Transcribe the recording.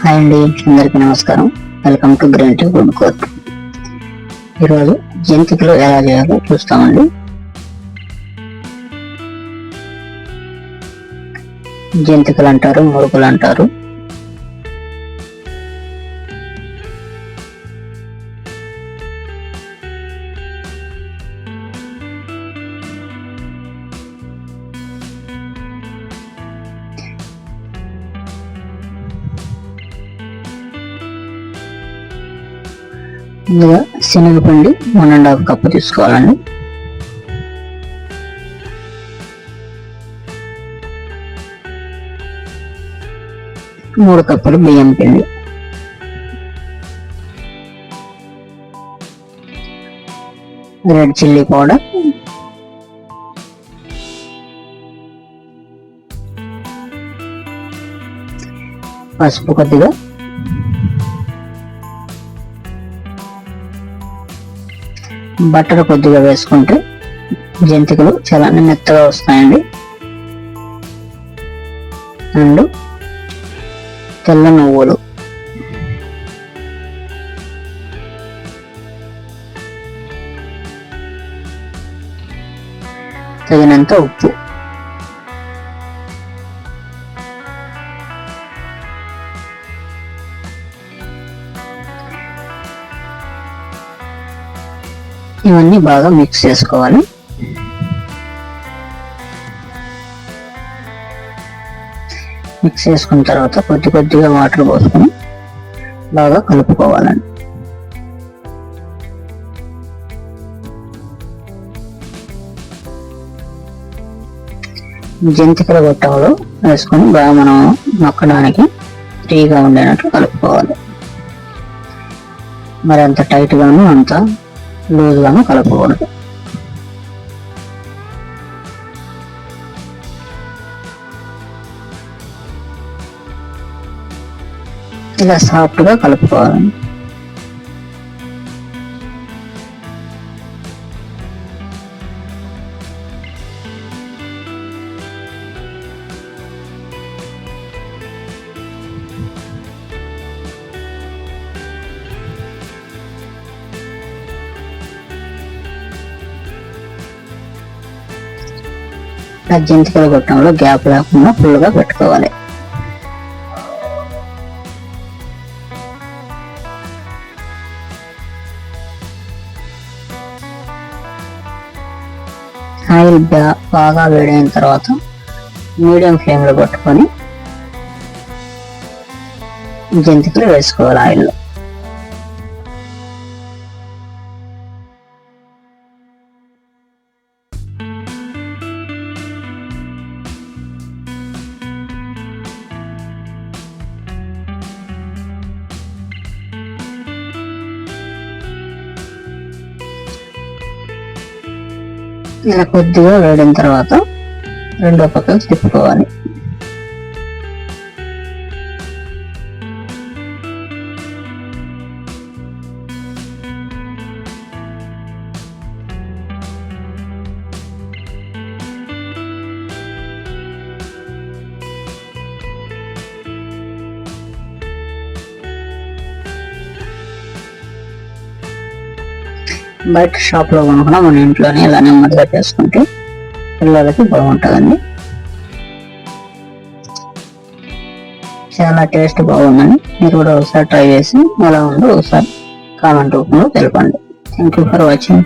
Hi అండి అందరికీ నమస్కారం. Welcome to green tea food court ఈరోజు జంతికలు ఎలా చేయాలో చూస్తామండి. జంతికలు అంటారు మురుకులు అంటారు. ముందుగా శనగపిండి వన్ అండ్ హాఫ్ కప్పు తీసుకోవాలండి. మూడు కప్పులు బియ్యం పిండి. Red chilli powder. పసుపు కొద్దిగా. బట్టర్ కొద్దిగా వేసుకుంటే జంతికలు చాలా మెత్తగా వస్తాయండి. అండ్ తెల్ల నువ్వులు. తగినంత ఉప్పు. ఇవన్నీ బాగా మిక్స్ చేసుకోవాలి. మిక్స్ చేసుకున్న తర్వాత కొద్ది కొద్దిగా వాటర్ పోసుకొని బాగా కలుపుకోవాలండి. జంతికల గొట్టంలో వేసుకొని బాగా మనం నొక్కడానికి ఫ్రీగా ఉండేటట్టు కలుపుకోవాలి. మరి అంత టైట్గాను అంత లూజ్ గాను కలపకూడదు ఇలా సాఫ్ట్ గా కలుపుకోవాలండి ఆ జంతికల గొట్టంలో గ్యాప్ లేకుండా ఫుల్గా పెట్టుకోవాలి. ఆయిల్ బా- బాగా వేడైన తర్వాత మీడియం ఫ్లేమ్లో పట్టుకొని జంతికలు వేసుకోవాలి ఆయిల్లో. ఇలా కొద్దిగా వేడిన తర్వాత రెండో పక్కకు తిప్పుకోవాలి. బయట షాప్లో కొనుక్కున్నా మన ఇంట్లోనే ఇలా నెమ్మదిగా చేసుకుంటే పిల్లలకి బాగుంటుందండి. చాలా టేస్ట్ బాగుందని మీరు కూడా ఒకసారి ట్రై చేసి ఎలా ఉందో ఒకసారి కామెంట్ రూపంలో తెలపండి. Thank you for watching